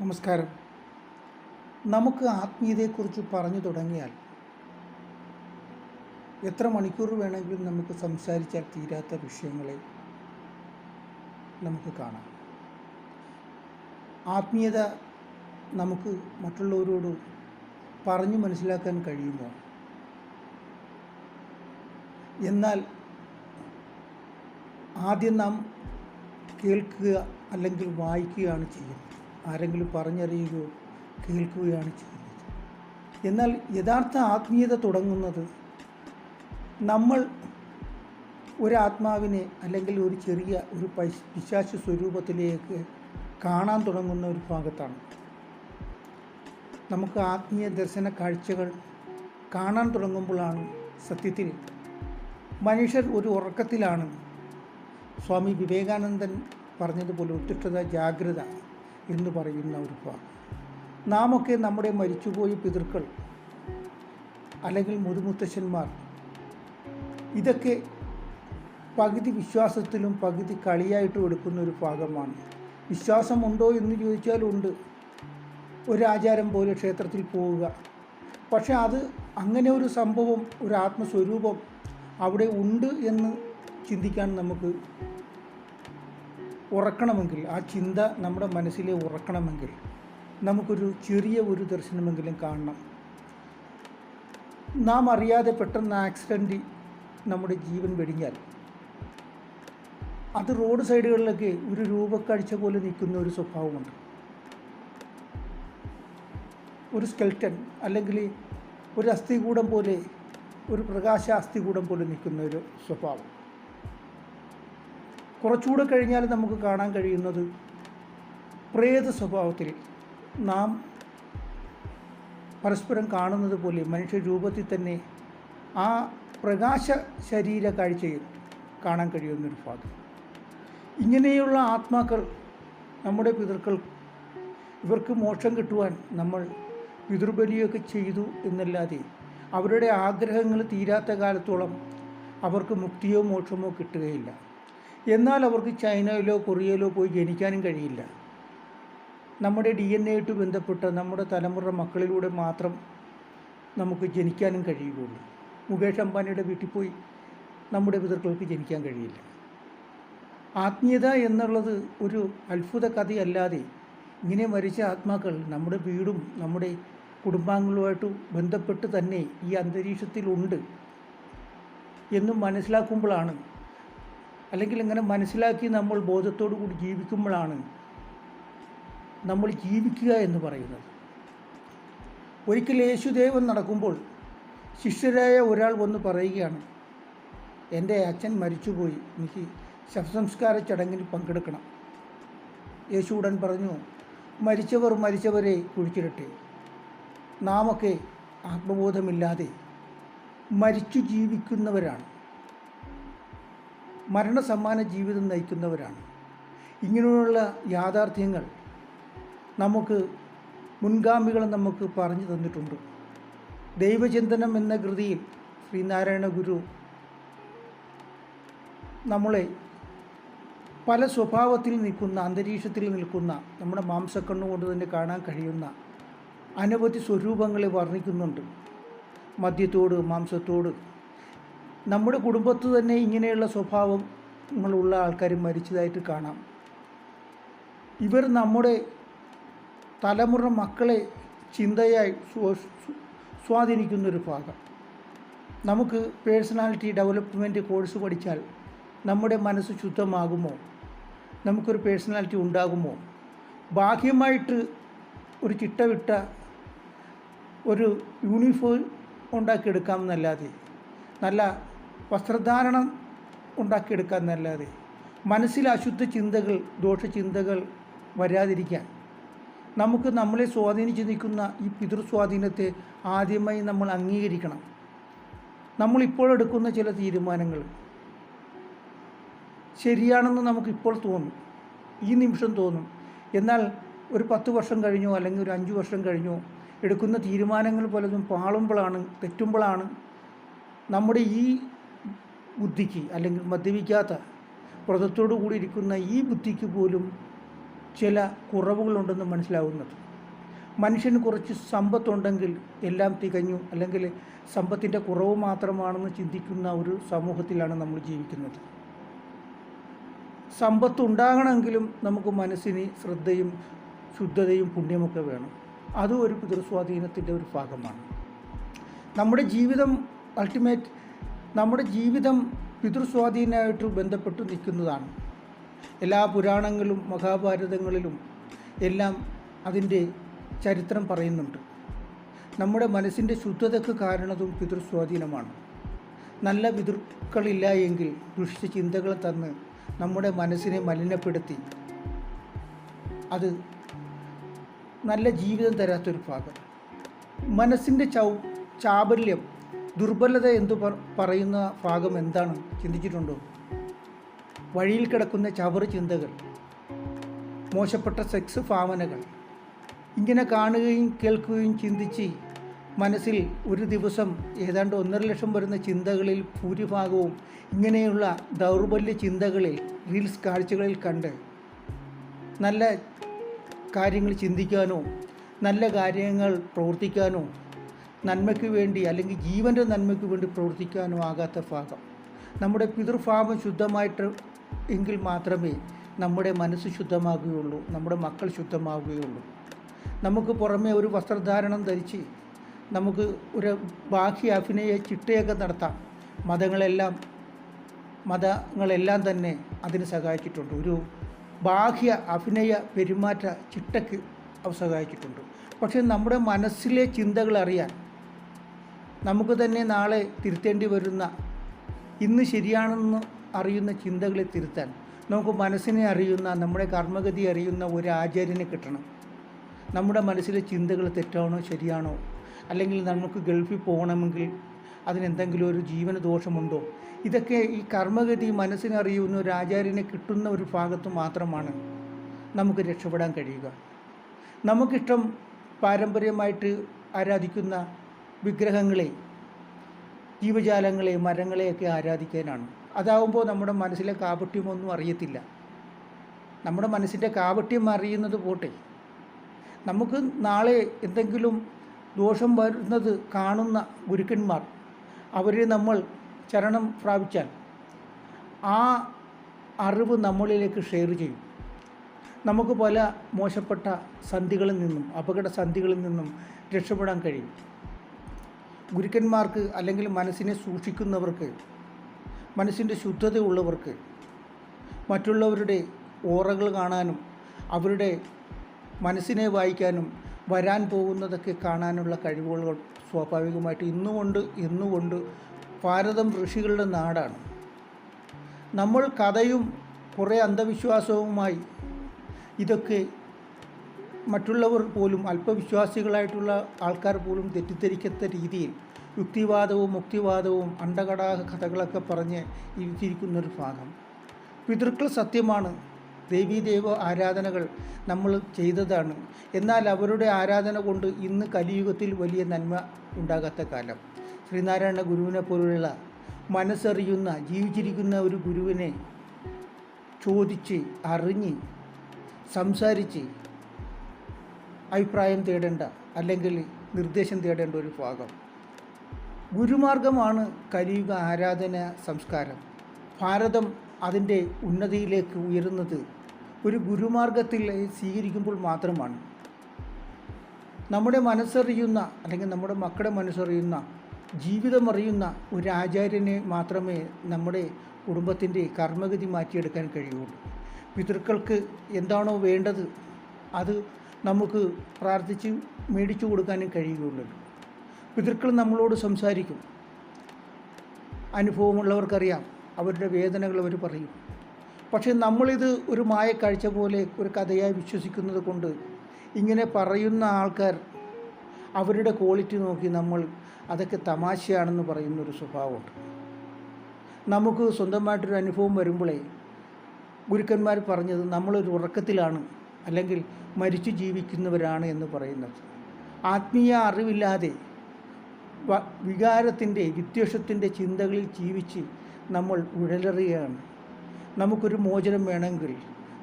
നമസ്കാരം. നമുക്ക് ആത്മീയതയെക്കുറിച്ച് പറഞ്ഞു തുടങ്ങിയാൽ എത്ര മണിക്കൂർ വേണമെങ്കിലും നമുക്ക് സംസാരിച്ചാൽ തീരാത്ത വിഷയങ്ങളെ നമുക്ക് കാണാം. ആത്മീയത നമുക്ക് മറ്റുള്ളവരോട് പറഞ്ഞു മനസ്സിലാക്കാൻ കഴിയുമോ? എന്നാൽ ആദ്യം നാം കേൾക്കുക അല്ലെങ്കിൽ വായിക്കുകയാണ് ചെയ്യുന്നത്. ആരെങ്കിലും പറഞ്ഞറിയുകയോ കേൾക്കുകയാണ് ചെയ്യുന്നത്. എന്നാൽ യഥാർത്ഥ ആത്മീയത തുടങ്ങുന്നത് നമ്മൾ ഒരാത്മാവിനെ അല്ലെങ്കിൽ ഒരു ചെറിയ ഒരു പിശാശ സ്വരൂപത്തിലേക്ക് കാണാൻ തുടങ്ങുന്ന ഒരു ഭാഗത്താണ്. നമുക്ക് ആത്മീയ ദർശന കാഴ്ചകൾ കാണാൻ തുടങ്ങുമ്പോഴാണ് സത്യത്തിൽ മനുഷ്യർ ഒരു ഉറക്കത്തിലാണ്. സ്വാമി വിവേകാനന്ദൻ പറഞ്ഞതുപോലെ ഉത്തിഷ്ഠത ജാഗ്രത. എന്ന് പറയുന്ന ഒരു ഭാഗം നാമൊക്കെ നമ്മുടെ മരിച്ചുപോയ പിതൃക്കൾ അല്ലെങ്കിൽ മുതുമുത്തശ്ശന്മാർ. ഇതൊക്കെ പകുതി വിശ്വാസത്തിലും പകുതി കളിയായിട്ടും എടുക്കുന്ന ഒരു ഭാഗമാണ് വിശ്വാസമുണ്ടോ എന്ന് ചോദിച്ചാൽ ഉണ്ട്. ഒരാചാരം പോലെ ക്ഷേത്രത്തിൽ പോവുക. പക്ഷേ അത് അങ്ങനെ ഒരു സംഭവം ഒരു ആത്മസ്വരൂപം അവിടെ ഉണ്ട് എന്ന് ചിന്തിക്കാൻ നമുക്ക് ഉറക്കണമെങ്കിൽ ആ ചിന്ത നമ്മുടെ മനസ്സിലെ ഉറക്കണമെങ്കിൽ നമുക്കൊരു ചെറിയ ഒരു ദർശനമെങ്കിലും കാണണം. നാം അറിയാതെ പെട്ടെന്ന് ആക്സിഡന്റ് നമ്മുടെ ജീവൻ വെടിഞ്ഞാൽ. അത് റോഡ് സൈഡുകളിലൊക്കെ ഒരു രൂപക്കാഴ്ച പോലെ നിൽക്കുന്ന ഒരു സ്വഭാവമുണ്ട്. ഒരു സ്കെൽറ്റൻ അല്ലെങ്കിൽ ഒരു അസ്ഥികൂടം പോലെ ഒരു പ്രകാശ അസ്ഥികൂടം പോലെ നിൽക്കുന്ന ഒരു സ്വഭാവം. കുറച്ചുകൂടെ കഴിഞ്ഞാൽ നമുക്ക് കാണാൻ കഴിയുന്നത് പ്രേത സ്വഭാവത്തിൽ നാം പരസ്പരം കാണുന്നത് പോലെ മനുഷ്യ രൂപത്തിൽ തന്നെ ആ പ്രകാശ ശരീര കാഴ്ചയിൽ കാണാൻ കഴിയുന്നൊരു ഭാഗം. ഇങ്ങനെയുള്ള ആത്മാക്കൾ നമ്മുടെ പിതൃക്കൾ ഇവർക്ക് മോക്ഷം കിട്ടുവാൻ നമ്മൾ പിതൃബലിയൊക്കെ ചെയ്തു എന്നല്ലാതെ അവരുടെ ആഗ്രഹങ്ങൾ തീരാത്ത കാലത്തോളം അവർക്ക് മുക്തിയോ മോക്ഷമോ കിട്ടുകയില്ല. എന്നാൽ അവർക്ക് ചൈനയിലോ കൊറിയയിലോ പോയി ജനിക്കാനും കഴിയില്ല. നമ്മുടെ ഡി എൻ എ ബന്ധപ്പെട്ട നമ്മുടെ തലമുറ മക്കളിലൂടെ മാത്രം നമുക്ക് ജനിക്കാനും കഴിയുകയുള്ളൂ. മുകേഷ് അംബാനിയുടെ വീട്ടിൽ പോയി നമ്മുടെ പിതൃക്കൾക്ക് ജനിക്കാൻ കഴിയില്ല. ആത്മീയത എന്നുള്ളത് ഒരു അത്ഭുത കഥയല്ലാതെ ഇങ്ങനെ മരിച്ച ആത്മാക്കൾ നമ്മുടെ വീടും നമ്മുടെ കുടുംബാംഗങ്ങളുമായിട്ട് ബന്ധപ്പെട്ട് തന്നെ ഈ അന്തരീക്ഷത്തിലുണ്ട് എന്നും മനസ്സിലാക്കുമ്പോഴാണ് അല്ലെങ്കിൽ ഇങ്ങനെ മനസ്സിലാക്കി നമ്മൾ ബോധത്തോടു കൂടി ജീവിക്കുമ്പോഴാണ് നമ്മൾ ജീവിക്കുക എന്ന് പറയുന്നത്. ഒരിക്കൽ യേശുദേവൻ നടക്കുമ്പോൾ ശിഷ്യരായ ഒരാൾ വന്ന് പറയുകയാണ് എന്റെ അച്ഛൻ മരിച്ചുപോയി. എനിക്ക് ശവസംസ്കാര ചടങ്ങിൽ പങ്കെടുക്കണം. യേശു ഉടൻ പറഞ്ഞു മരിച്ചവർ മരിച്ചവരെ കുഴിച്ചിടട്ടെ. നാമൊക്കെ ആത്മബോധമില്ലാതെ മരിച്ചു ജീവിക്കുന്നവരാണ്. മരണസമ്മാന ജീവിതം നയിക്കുന്നവരാണ്. ഇങ്ങനെയുള്ള യാഥാർത്ഥ്യങ്ങൾ നമുക്ക് മുൻഗാമികൾ നമുക്ക് പറഞ്ഞു തന്നിട്ടുണ്ട്. ദൈവചിന്തനം എന്ന കൃതിയിൽ ശ്രീനാരായണ ഗുരു നമ്മളെ പല സ്വഭാവത്തിൽ നിൽക്കുന്ന അന്തരീക്ഷത്തിൽ നിൽക്കുന്ന നമ്മുടെ മാംസക്കണ്ണുകൊണ്ട് തന്നെ കാണാൻ കഴിയുന്ന അനവധി സ്വരൂപങ്ങളെ വർണിക്കുന്നുണ്ട്. മദ്യത്തോട് മാംസത്തോട് നമ്മുടെ കുടുംബത്ത് തന്നെ ഇങ്ങനെയുള്ള സ്വഭാവങ്ങളുള്ള ആൾക്കാർ മരിച്ചതായിട്ട് കാണാം. ഇവർ നമ്മുടെ തലമുറ മക്കളെ ചിന്തയായി സ്വാ- സ്വാ- സ്വാധീനിക്കുന്നൊരു ഭാഗം. നമുക്ക് പേഴ്സണാലിറ്റി ഡെവലപ്മെന്റ് കോഴ്സ് പഠിച്ചാൽ നമ്മുടെ മനസ്സ് ശുദ്ധമാകുമോ? നമുക്കൊരു പേഴ്സണാലിറ്റി ഉണ്ടാകുമോ? ബാഹ്യമായിട്ട് ഒരു ചിട്ടവിട്ട ഒരു യൂണിഫോം ഉണ്ടാക്കിയെടുക്കാമെന്നല്ലാതെ നല്ല വസ്ത്രധാരണം ഉണ്ടാക്കിയെടുക്കുക എന്നല്ലാതെ മനസ്സിൽ അശുദ്ധ ചിന്തകൾ ദോഷചിന്തകൾ വരാതിരിക്കാൻ. നമുക്ക് നമ്മളെ സ്വാധീനിച്ച് നിൽക്കുന്ന ഈ പിതൃസ്വാധീനത്തെ ആദ്യമായി നമ്മൾ അംഗീകരിക്കണം. നമ്മളിപ്പോൾ എടുക്കുന്ന ചില തീരുമാനങ്ങൾ. ശരിയാണെന്ന് നമുക്കിപ്പോൾ തോന്നും. ഈ നിമിഷം തോന്നും. എന്നാൽ ഒരു പത്ത് വർഷം കഴിഞ്ഞോ അല്ലെങ്കിൽ ഒരു അഞ്ച് വർഷം കഴിഞ്ഞോ എടുക്കുന്ന തീരുമാനങ്ങൾ പലതും പാളുമ്പോഴാണ് തെറ്റുമ്പോഴാണ് നമ്മുടെ ഈ ബുദ്ധിക്ക് അല്ലെങ്കിൽ മദ്യപിക്കാത്ത വ്രതത്തോടു കൂടി ഇരിക്കുന്ന ഈ ബുദ്ധിക്ക് പോലും ചില കുറവുകളുണ്ടെന്ന് മനസ്സിലാവുന്നത്. മനുഷ്യന് കുറച്ച് സമ്പത്തുണ്ടെങ്കിൽ എല്ലാം തികഞ്ഞു അല്ലെങ്കിൽ സമ്പത്തിന്റെ കുറവ് മാത്രമാണെന്ന് ചിന്തിക്കുന്ന ഒരു സമൂഹത്തിലാണ് നമ്മൾ ജീവിക്കുന്നത്. സമ്പത്ത് ഉണ്ടാകണമെങ്കിലും നമുക്ക് മനസ്സിന് ശ്രദ്ധയും ശുദ്ധതയും പുണ്യമൊക്കെ വേണം. അതും ഒരു പിതൃസ്വാധീനത്തിന്റെ ഒരു ഭാഗമാണ്. നമ്മുടെ ജീവിതം അൾട്ടിമേറ്റ് നമ്മുടെ ജീവിതം പിതൃസ്വാധീനമായിട്ട് ബന്ധപ്പെട്ട് നിൽക്കുന്നതാണ്. എല്ലാ പുരാണങ്ങളും മഹാഭാരതങ്ങളിലും എല്ലാം അതിന്റെ ചരിത്രം പറയുന്നുണ്ട്. നമ്മുടെ മനസ്സിന്റെ ശുദ്ധതയ്ക്ക് കാരണതും പിതൃസ്വാധീനമാണ്. നല്ല പിതൃക്കളില്ല എങ്കിൽ ദുഷിച്ച ചിന്തകൾ തന്ന് നമ്മുടെ മനസ്സിനെ മലിനപ്പെടുത്തി. അത് നല്ല ജീവിതം തരാത്തൊരു ഭാഗം. മനസ്സിന്റെ ചൗ ചാബല്യം ദുർബലത എന്ന് പറയുന്ന ഭാഗം എന്താണ്? ചിന്തിച്ചിട്ടുണ്ടോ? വഴിയിൽ കിടക്കുന്ന ചവറ് ചിന്തകൾ മോശപ്പെട്ട സെക്സ് ഭാവനകൾ ഇങ്ങനെ കാണുകയും കേൾക്കുകയും ചിന്തിച്ച് മനസ്സിൽ ഒരു ദിവസം ഏതാണ്ട് ഒന്നര ലക്ഷം വരുന്ന ചിന്തകളിൽ ഭൂരിഭാഗവും ഇങ്ങനെയുള്ള ദൗർബല്യ ചിന്തകളിൽ റീൽസ് കാഴ്ചകളിൽ കണ്ട് നല്ല കാര്യങ്ങൾ ചിന്തിക്കാനോ നല്ല കാര്യങ്ങൾ പ്രവർത്തിക്കാനോ നന്മയ്ക്ക് വേണ്ടി അല്ലെങ്കിൽ ജീവന്റെ നന്മയ്ക്ക് വേണ്ടി പ്രവർത്തിക്കാനോ ആകാത്ത ഭാഗം നമ്മുടെ പിതൃഭാവം ശുദ്ധമായിട്ട് എങ്കിൽ മാത്രമേ നമ്മുടെ മനസ്സ് ശുദ്ധമാകുകയുള്ളൂ നമ്മുടെ മക്കൾ ശുദ്ധമാവുകയുള്ളൂ നമുക്ക് പുറമേ ഒരു വസ്ത്രധാരണം ധരിച്ച് നമുക്ക് ഒരു ബാഹ്യ അഭിനയ ചിട്ടയൊക്കെ നടത്താം. മതങ്ങളെല്ലാം മതങ്ങളെല്ലാം തന്നെ അതിന് സഹായിച്ചിട്ടുണ്ട്. ഒരു ബാഹ്യ അഭിനയ പെരുമാറ്റ ചിട്ടയ്ക്ക് സഹായിച്ചിട്ടുണ്ട്. പക്ഷേ നമ്മുടെ മനസ്സിലെ ചിന്തകൾ അറിയാൻ നമുക്ക് തന്നെ നാളെ തിരുത്തേണ്ടി വരുന്ന ഇന്ന് ശരിയാണെന്ന് അറിയുന്ന ചിന്തകളെ തിരുത്താൻ നമുക്ക് മനസ്സിനെ അറിയുന്ന നമ്മുടെ കർമ്മഗതി അറിയുന്ന ഒരു ആചാര്യനെ കിട്ടണം. നമ്മുടെ മനസ്സിലെ ചിന്തകൾ തെറ്റാണോ ശരിയാണോ? അല്ലെങ്കിൽ നമുക്ക് ഗൾഫിൽ പോകണമെങ്കിൽ അതിനെന്തെങ്കിലും ഒരു ജീവന ദോഷമുണ്ടോ ഇതൊക്കെ ഈ കർമ്മഗതി മനസ്സിനറിയുന്ന ഒരു ആചാര്യനെ കിട്ടുന്ന ഒരു ഭാഗത്ത് മാത്രമാണ് നമുക്ക് രക്ഷപ്പെടാൻ കഴിയുക. നമുക്കിഷ്ടം പാരമ്പര്യമായിട്ട് ആരാധിക്കുന്ന വിഗ്രഹങ്ങളെ ജീവജാലങ്ങളെ മരങ്ങളെയൊക്കെ ആരാധിക്കാനാണ്. അതാവുമ്പോൾ നമ്മുടെ മനസ്സിലെ കാപട്യമൊന്നും അറിയത്തില്ല. നമ്മുടെ മനസ്സിന്റെ കാപട്യം അറിയുന്നത് പോട്ടെ. നമുക്ക് നാളെ എന്തെങ്കിലും ദോഷം വരുന്നത് കാണുന്ന ഗുരുക്കന്മാർ അവരെ നമ്മൾ ചരണം പ്രാപിച്ചാൽ ആ അറിവ് നമ്മളിലേക്ക് ഷെയർ ചെയ്യും. നമുക്ക് പല മോശപ്പെട്ട സന്ധികളിൽ നിന്നും അപകട സന്ധികളിൽ നിന്നും രക്ഷപ്പെടാൻ കഴിയും. ഗുരുക്കന്മാർക്ക് അല്ലെങ്കിൽ മനസ്സിനെ സൂക്ഷിക്കുന്നവർക്ക് മനസ്സിന്റെ ശുദ്ധതയുള്ളവർക്ക് മറ്റുള്ളവരുടെ ഓറകൾ കാണാനും അവരുടെ മനസ്സിനെ വായിക്കാനും വരാൻ പോകുന്നതൊക്കെ കാണാനുള്ള കഴിവുകൾ സ്വാഭാവികമായിട്ട് ഇന്നുകൊണ്ട് ഇന്നുകൊണ്ട് ഭാരതം ഋഷികളുടെ നാടാണ്. നമ്മൾ കഥയും കുറേ അന്ധവിശ്വാസവുമായി ഇതൊക്കെ മറ്റുള്ളവർ പോലും അല്പവിശ്വാസികളായിട്ടുള്ള ആൾക്കാർ പോലും തെറ്റിദ്ധരിക്കത്ത രീതിയിൽ യുക്തിവാദവും മുക്തിവാദവും അണ്ടകടാഹ കഥകളൊക്കെ പറഞ്ഞ് ഇരുത്തിയിരിക്കുന്നൊരു ഭാഗം. പിതൃക്കൾ സത്യമാണ്. ദേവീദേവ ആരാധനകൾ നമ്മൾ ചെയ്തതാണ്. എന്നാൽ അവരുടെ ആരാധന കൊണ്ട് ഇന്ന് കലിയുഗത്തിൽ വലിയ നന്മ ഉണ്ടാകാത്ത കാലം. ശ്രീനാരായണ ഗുരുവിനെ പോലുള്ള മനസ്സറിയുന്ന ജീവിച്ചിരിക്കുന്ന ഒരു ഗുരുവിനെ ചോദിച്ച് അറിഞ്ഞ് സംസാരിച്ച് അഭിപ്രായം തേടേണ്ട അല്ലെങ്കിൽ നിർദ്ദേശം തേടേണ്ട ഒരു ഭാഗം. ഗുരുമാർഗമാണ് കലിയുഗ ആരാധന സംസ്കാരം. ഭാരതം അതിന്റെ ഉന്നതിയിലേക്ക് ഉയരുന്നത് ഒരു ഗുരുമാർഗത്തിൽ സ്വീകരിക്കുമ്പോൾ മാത്രമാണ്. നമ്മുടെ മനസ്സറിയുന്ന അല്ലെങ്കിൽ നമ്മുടെ മക്കളുടെ മനസ്സറിയുന്ന ജീവിതമറിയുന്ന ഒരു ആചാര്യനെ മാത്രമേ നമ്മുടെ കുടുംബത്തിന്റെ കർമ്മഗതി മാറ്റിയെടുക്കാൻ കഴിയുള്ളൂ. പിതൃക്കൾക്ക് എന്താണോ വേണ്ടത് അത് നമുക്ക് പ്രാർത്ഥിച്ച് മേടിച്ചു കൊടുക്കാനും കഴിയുകയുള്ളൂ. പിതൃക്കൾ നമ്മളോട് സംസാരിക്കും. അനുഭവമുള്ളവർക്കറിയാം. അവരുടെ വേദനകൾ അവർ പറയും. പക്ഷേ നമ്മളിത് ഒരു മായ കാഴ്ച പോലെ ഒരു കഥയായി വിശ്വസിക്കുന്നത് കൊണ്ട് ഇങ്ങനെ പറയുന്ന ആൾക്കാർ അവരുടെ ക്വാളിറ്റി നോക്കി നമ്മൾ അതൊക്കെ തമാശയാണെന്ന് പറയുന്നൊരു സ്വഭാവമുണ്ട്. നമുക്ക് സ്വന്തമായിട്ടൊരു അനുഭവം വരുമ്പോഴേ ഗുരുക്കന്മാർ പറഞ്ഞത് നമ്മളൊരു ഉറക്കത്തിലാണ്. അല്ലെങ്കിൽ മരിച്ചു ജീവിക്കുന്നവരാണ് എന്ന് പറയുന്നത്. ആത്മീയ അറിവില്ലാതെ വികാരത്തിന്റെ വിദ്വേഷത്തിന്റെ ചിന്തകളിൽ ജീവിച്ച് നമ്മൾ ഉഴലറിയാണ്. നമുക്കൊരു മോചനം വേണമെങ്കിൽ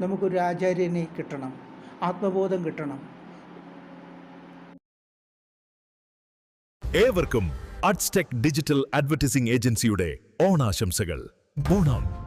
നമുക്കൊരു ആചാര്യനെ കിട്ടണം ആത്മബോധം കിട്ടണം. ഏവർക്കും അഡ്സ്റ്റെക് ഡിജിറ്റൽ അഡ്വർട്ടൈസിംഗ് ഏജൻസിയുടെ ഓണാശംസകൾ. ഓണം